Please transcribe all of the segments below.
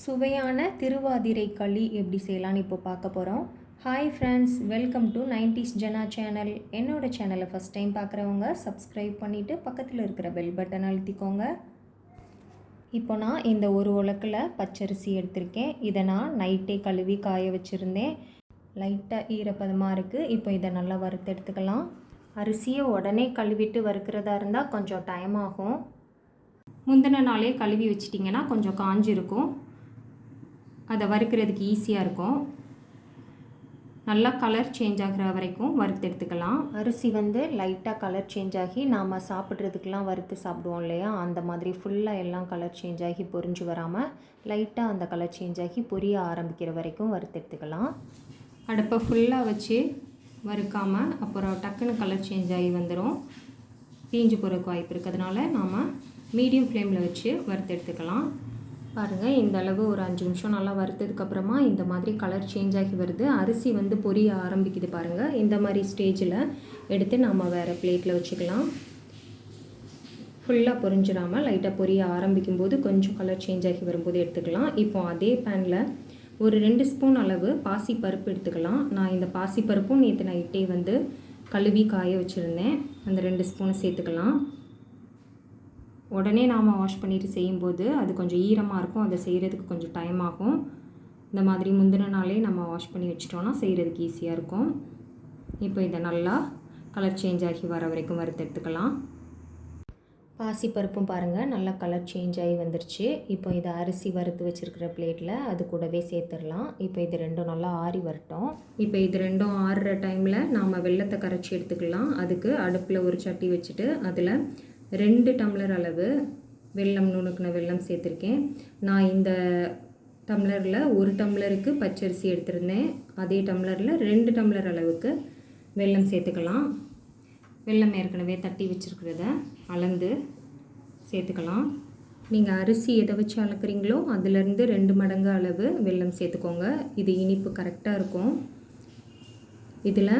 சுவையான திருவாதிரை களி எப்படி செய்யலான்னு இப்போ பார்க்க போகிறோம் hi friends welcome to nineties Jana channel என்னோடய சேனலை ஃபஸ்ட் டைம் பார்க்குறவங்க சப்ஸ்கிரைப் பண்ணிவிட்டு பக்கத்தில் இருக்கிற பெல் பட்டன் அழுத்திக்கோங்க. இப்போ நான் இந்த ஒரு உலக்கில் பச்சரிசி எடுத்திருக்கேன். இதை நான் நைட்டே கழுவி காய வச்சுருந்தேன். லைட்டாக ஈரப்பதமாக இருக்குது இப்போ இதை நல்லா வறுத்து எடுத்துக்கலாம். அரிசியை உடனே கழுவிட்டு வறுக்கிறதா இருந்தால் கொஞ்சம் டைம் ஆகும். முந்தின நாளே கழுவி வச்சிட்டிங்கன்னா கொஞ்சம் காஞ்சிருக்கும். அதை வறுக்கிறதுக்கு ஈஸியாக இருக்கும். நல்லா கலர் சேஞ்ச் ஆகிற வரைக்கும் வறுத்து எடுத்துக்கலாம். அரிசி வந்து லைட்டாக கலர் சேஞ்ச் ஆகி நாம் சாப்பிட்றதுக்கெலாம் வறுத்து சாப்பிடுவோம் இல்லையா? அந்த மாதிரி ஃபுல்லாக எல்லாம் கலர் சேஞ்ச் ஆகி பொரிஞ்சு வராமல் லைட்டாக அந்த கலர் சேஞ்ச் ஆகி பொரிய ஆரம்பிக்கிற வரைக்கும் வறுத்து எடுத்துக்கலாம். அடுப்பை ஃபுல்லாக வச்சு வறுக்காமல் அப்புறம் டக்குன்னு கலர் சேஞ்ச் ஆகி வந்துடும் தீஞ்சு போகிறதுக்கு வாய்ப்பு இருக்கிறதுனால நாம் மீடியம் ஃப்ளேமில் வச்சு வறுத்து எடுத்துக்கலாம். பாருங்கள் இந்த அளவு ஒரு அஞ்சு நிமிஷம் நல்லா வறுத்ததுக்கப்புறமா இந்த மாதிரி கலர் சேஞ்ச் ஆகி வருது. அரிசி வந்து பொரிய ஆரம்பிக்குது பாருங்கள் இந்த மாதிரி ஸ்டேஜில் எடுத்து நம்ம வேறு பிளேட்டில் வச்சுக்கலாம். ஃபுல்லாக பொரிஞ்சிடாமல் லைட்டாக பொரிய ஆரம்பிக்கும் போது கொஞ்சம் கலர் சேஞ்ச் ஆகி வரும்போது எடுத்துக்கலாம். இப்போ அதே பேனில் ஒரு ரெண்டு ஸ்பூன் அளவு பாசி பருப்பு எடுத்துக்கலாம். நான் இந்த பாசி பருப்பும் நேற்று நைட்டே வந்து கழுவி காய வச்சுருந்தேன். அந்த ரெண்டு ஸ்பூனை சேர்த்துக்கலாம். உடனே நாம் வாஷ் பண்ணிட்டு செய்யும்போது அது கொஞ்சம் ஈரமாக இருக்கும். அதை செய்கிறதுக்கு கொஞ்சம் டைம் ஆகும். இந்த மாதிரி முந்தின நாளே நம்ம வாஷ் பண்ணி வச்சிட்டோன்னா செய்கிறதுக்கு ஈஸியாக இருக்கும். இப்போ இதை நல்லா கலர் சேஞ்ச் ஆகி வர வரைக்கும் வறுத்து எடுத்துக்கலாம். பாசி பருப்பும் பாருங்கள் நல்லா கலர் சேஞ்ச் ஆகி வந்துருச்சு. இப்போ இதை அரிசி வறுத்து வச்சுருக்கிற பிளேட்டில் அது கூடவே சேர்த்துடலாம். இப்போ இது ரெண்டும் நல்லா ஆறி வரட்டும். இப்போ இது ரெண்டும் ஆறுற டைமில் நாம் வெள்ளத்தை கரைச்சி எடுத்துக்கலாம். அதுக்கு அடுப்பில் ஒரு சட்டி வச்சுட்டு அதில் ரெண்டு டம்ளர் அளவு வெள்ளம் நுணுக்கின வெல்லம் சேர்த்துருக்கேன். நான் இந்த டம்ளரில் ஒரு டம்ளருக்கு பச்சரிசி எடுத்திருந்தேன். அதே டம்ளரில் ரெண்டு டம்ளர் அளவுக்கு வெல்லம் சேர்த்துக்கலாம். வெல்லம் ஏற்கனவே தட்டி வச்சுருக்கிறத அளந்து சேர்த்துக்கலாம். நீங்கள் அரிசி எதை வச்சு அளக்குறீங்களோ அதுலேருந்து ரெண்டு மடங்கு அளவு வெல்லம் சேர்த்துக்கோங்க. இது இனிப்பு கரெக்டாக இருக்கும். இதில்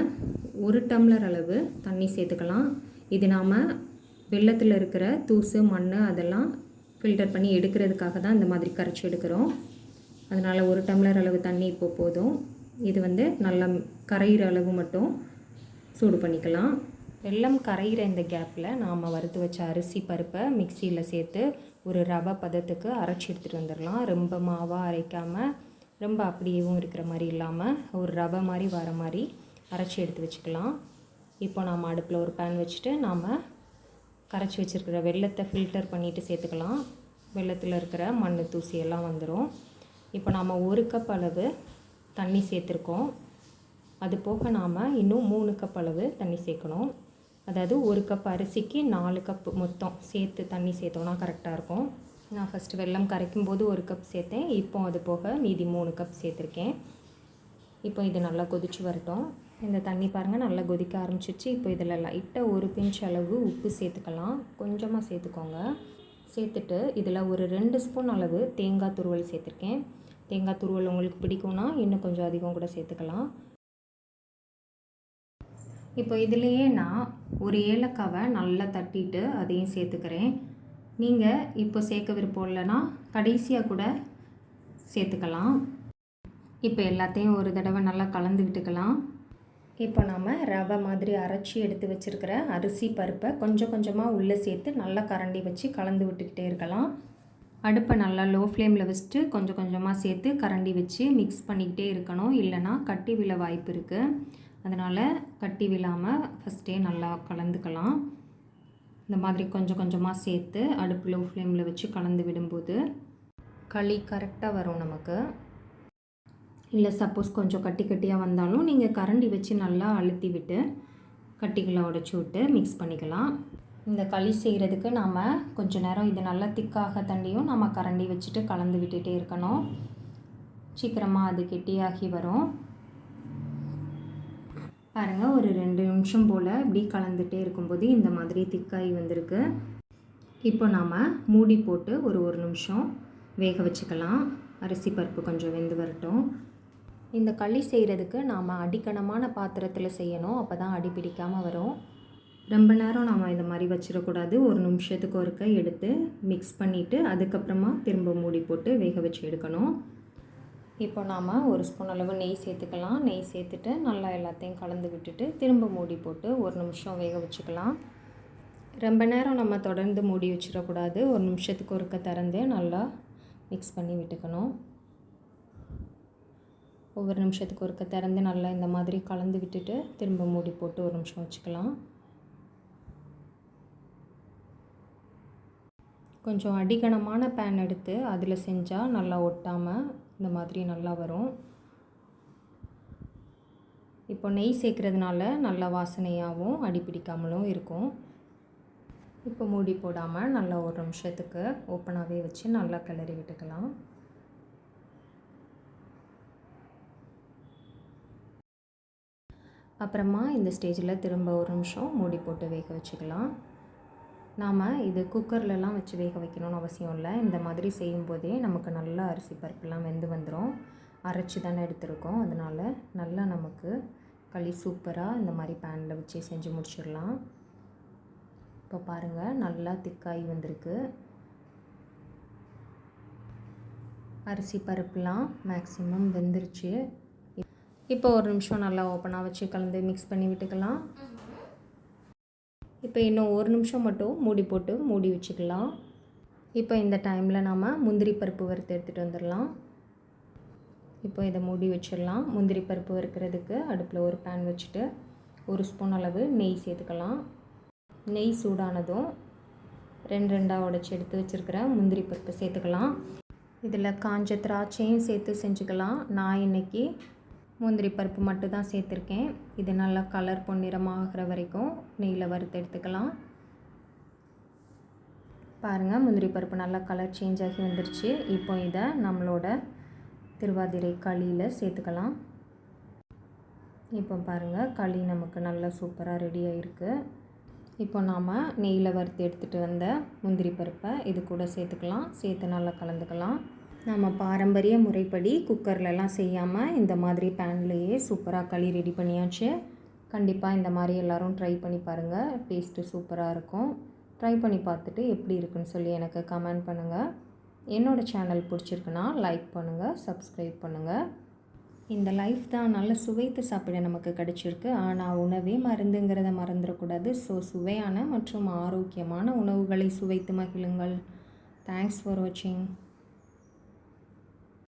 ஒரு டம்ளர் அளவு தண்ணி சேர்த்துக்கலாம். இது நாம் வெள்ளத்தில் இருக்கிற தூசு மண் அதெல்லாம் ஃபில்டர் பண்ணி எடுக்கிறதுக்காக தான் இந்த மாதிரி கரைச்சி எடுக்கிறோம். அதனால் ஒரு டம்ளர் அளவு தண்ணி இப்போ போதும். இது வந்து நல்லா கரையிற அளவு மட்டும் சூடு பண்ணிக்கலாம். வெள்ளம் கரையிற இந்த கேப்பில் நாம் வறுத்து வச்ச அரிசி பருப்பை மிக்சியில் சேர்த்து ஒரு ரவை பதத்துக்கு அரைச்சி எடுத்துகிட்டு வந்துடலாம். ரொம்ப மாவாக அரைக்காமல் ரொம்ப அப்படியேவும் இருக்கிற மாதிரி இல்லாமல் ஒரு ரவை மாதிரி வர மாதிரி அரைச்சி எடுத்து வச்சுக்கலாம். இப்போ நாம் அடுப்பில் ஒரு பேன் வச்சுட்டு நாம் கரைச்சி வச்சுருக்கிற வெள்ளத்தை ஃபில்டர் பண்ணிவிட்டு சேர்த்துக்கலாம். வெள்ளத்தில் இருக்கிற மண் தூசி எல்லாம் வந்துடும் இப்போ நாம் ஒரு கப் அளவு தண்ணி சேர்த்துருக்கோம். அது போக நாம் இன்னும் மூணு கப் அளவு தண்ணி சேர்க்கணும். அதாவது ஒரு கப் அரிசிக்கு நாலு கப் மொத்தம் சேர்த்து தண்ணி சேர்த்தோன்னா கரெக்டாக இருக்கும். நான் ஃபஸ்ட்டு வெல்லம் கரைக்கும் போது ஒரு கப் சேர்த்தேன். இப்போ அது போக மீதி மூணு கப் சேர்த்துருக்கேன். இப்போ இது நல்லா கொதிச்சு வரட்டும். இந்த தண்ணி பாருங்கள் நல்லா கொதிக்க ஆரம்பிச்சிச்சு இப்போ இதில் லைட்டாக ஒரு பிஞ்ச் அளவு உப்பு சேர்த்துக்கலாம். கொஞ்சமாக சேர்த்துக்கோங்க. சேர்த்துட்டு இதில் ஒரு ரெண்டு ஸ்பூன் அளவு தேங்காய் துருவல் சேர்த்துருக்கேன். தேங்காய் துருவல் உங்களுக்கு பிடிக்கும்னா இன்னும் கொஞ்சம் அதிகம் கூட சேர்த்துக்கலாம். இப்போ இதுலேயே நான் ஒரு ஏலக்காவை நல்லா தட்டிட்டு அதையும் சேர்த்துக்கிறேன். நீங்கள் இப்போ சேர்க்க விருப்பம் இல்லைன்னா கடைசியாக கூட சேர்த்துக்கலாம். இப்போ எல்லாத்தையும் ஒரு தடவை நல்லா கலந்து விட்டுக்கலாம். இப்போ நம்ம ரவை மாதிரி அரைச்சி எடுத்து வச்சுருக்கிற அரிசி பருப்பை கொஞ்சம் கொஞ்சமாக உள்ளே சேர்த்து நல்லா கரண்டி வச்சு கலந்து விட்டுக்கிட்டே இருக்கலாம். அடுப்பை நல்லா லோ ஃப்ளேமில் வச்சுட்டு கொஞ்சம் கொஞ்சமாக சேர்த்து கரண்டி வச்சு மிக்ஸ் பண்ணிக்கிட்டே இருக்கணும். இல்லைனா கட்டி விழ வாய்ப்பு இருக்குது அதனால் கட்டி விழாமல் ஃபஸ்ட்டே நல்லா கலந்துக்கலாம். இந்த மாதிரி கொஞ்சம் கொஞ்சமாக சேர்த்து அடுப்பு லோ ஃப்ளேமில் வச்சு கலந்து விடும்போது களி கரெக்டாக வரும் நமக்கு. இல்லை சப்போஸ் கொஞ்சம் கட்டி கட்டியாக வந்தாலும் நீங்கள் கரண்டி வச்சு நல்லா அழுத்தி விட்டு கட்டிகளை உடச்சி விட்டு மிக்ஸ் பண்ணிக்கலாம். இந்த களி செய்கிறதுக்கு நாம் கொஞ்சம் நேரம் இது நல்லா திக்காக தண்ணியும் நம்ம கரண்டி வச்சுட்டு கலந்து விட்டுட்டே இருக்கணும். சீக்கிரமாக அது கெட்டியாகி வரும். பாருங்கள் ஒரு ரெண்டு நிமிஷம் போல் இப்படி கலந்துகிட்டே இருக்கும்போது இந்த மாதிரி திக்காகி வந்திருக்கு. இப்போ நாம் மூடி போட்டு ஒரு ஒரு நிமிஷம் வேக வச்சுக்கலாம். அரிசி பருப்பு கொஞ்சம் வெந்து வரட்டும். இந்த களி செய்கிறதுக்கு நாம் அடிக்கணமான பாத்திரத்தில் செய்யணும். அப்போ தான் அடி பிடிக்காமல் வரும். ரொம்ப நேரம் நாம் இந்த மாதிரி வச்சிடக்கூடாது. ஒரு நிமிஷத்துக்கு ஒருக்க எடுத்து மிக்ஸ் பண்ணிவிட்டு அதுக்கப்புறமா திரும்ப மூடி போட்டு வேக வச்சு எடுக்கணும். இப்போ நாம் ஒரு ஸ்பூன் அளவு நெய் சேர்த்துக்கலாம். நெய் சேர்த்துட்டு நல்லா எல்லாத்தையும் கலந்து விட்டுட்டு திரும்ப மூடி போட்டு ஒரு நிமிஷம் வேக வச்சுக்கலாம். ரொம்ப நேரம் நம்ம தொடர்ந்து மூடி வச்சிடக்கூடாது. ஒரு நிமிஷத்துக்கு ஒருக்க திறந்து நல்லா மிக்ஸ் பண்ணி விட்டுக்கணும். ஒவ்வொரு நிமிஷத்துக்கு ஒருக்க திறந்து நல்லா இந்த மாதிரி கலந்து விட்டுட்டு திரும்ப மூடி போட்டு ஒரு நிமிஷம் வச்சுக்கலாம். கொஞ்சம் அடிகனமான பேன் எடுத்து அதில் செஞ்சால் நல்லா ஒட்டாமல் இந்த மாதிரி நல்லா வரும். இப்போ நெய் சேர்க்குறதுனால நல்லா வாசனையாகவும் அடிப்பிடிக்காமலும் இருக்கும். இப்போ மூடி போடாமல் நல்லா ஒரு நிமிஷத்துக்கு ஓப்பனாகவே வச்சு நல்லா கிளறி விட்டுக்கலாம். அப்புறமா இந்த ஸ்டேஜில் திரும்ப ஒரு நிமிஷம் மூடி போட்டு வேக வச்சுக்கலாம். நாம் இது குக்கர்லலாம் வச்சு வேக வைக்கணும்னு அவசியம் இல்லை. இந்த மாதிரி செய்யும்போதே நமக்கு நல்லா அரிசி பருப்புலாம் வெந்து வந்துடும் அரைச்சி தானே எடுத்திருக்கோம். அதனால் நல்லா நமக்கு களி சூப்பராக இந்த மாதிரி பேனில் வச்சு செஞ்சு முடிச்சிடலாம். இப்போ பாருங்கள் நல்லா திக்காய் வந்திருக்கு. அரிசி பருப்புலாம் மேக்ஸிமம் வெந்துருச்சு. இப்போ ஒரு நிமிஷம் நல்லா ஓப்பனாக வச்சு கலந்து மிக்ஸ் பண்ணி விட்டுக்கலாம். இப்போ இன்னும் ஒரு நிமிஷம் மட்டும் மூடி போட்டு மூடி வச்சுக்கலாம். இப்போ இந்த டைமில் நாம் முந்திரி பருப்பு வறுத்து எடுத்துகிட்டு வந்துடலாம். இப்போ இதை மூடி வச்சிடலாம். முந்திரி பருப்பு வறுக்கிறதுக்கு அடுப்பில் ஒரு பேன் வச்சுட்டு ஒரு ஸ்பூன் அளவு நெய் சேர்த்துக்கலாம். நெய் சூடானதும் ரெண்டு ரெண்டாக உடச்சி எடுத்து வச்சுருக்கிற முந்திரி பருப்பு சேர்த்துக்கலாம். இதில் காஞ்ச திராட்சையும் சேர்த்து செஞ்சுக்கலாம். நான் இன்றைக்கி முந்திரி பருப்பு மட்டும் தான் சேர்த்துருக்கேன். இது நல்லா கலர் பொன்னிறமாகிற வரைக்கும் நெய்யில் வறுத்து எடுத்துக்கலாம். பாருங்கள் முந்திரி பருப்பு நல்லா கலர் சேஞ்ச் ஆகி வந்துருச்சு. இப்போ இதை நம்மளோட திருவாதிரை களியில் சேர்த்துக்கலாம். இப்போ பாருங்கள் களி நமக்கு நல்லா சூப்பராக ரெடி ஆகிருக்கு இப்போ நாம் நெய்யில் வறுத்து எடுத்துகிட்டு வந்த முந்திரி பருப்பை இது கூட சேர்த்துக்கலாம். சேர்த்து நல்லா கலந்துக்கலாம். நம்ம பாரம்பரிய முறைப்படி குக்கர்லலாம் செய்யாமல் இந்த மாதிரி பேன்லேயே சூப்பராக களி ரெடி பண்ணியாச்சு. கண்டிப்பாக இந்த மாதிரி எல்லோரும் ட்ரை பண்ணி பாருங்கள் டேஸ்ட்டு சூப்பராக இருக்கும். ட்ரை பண்ணி பார்த்துட்டு எப்படி இருக்குன்னு சொல்லி எனக்கு கமெண்ட் பண்ணுங்கள் என்னோடய சேனல் பிடிச்சிருக்குன்னா லைக் பண்ணுங்கள் சப்ஸ்கிரைப் பண்ணுங்கள் இந்த லைஃப் தான் நல்ல சுவைத்து சாப்பிட நமக்கு கிடச்சிருக்கு. ஆனால் உணவே மருந்துங்கிறத மறந்துடக்கூடாது. ஸோ சுவையான மற்றும் ஆரோக்கியமான உணவுகளை சுவைத்து மகிழுங்கள். தேங்க்ஸ் ஃபார் வாட்சிங்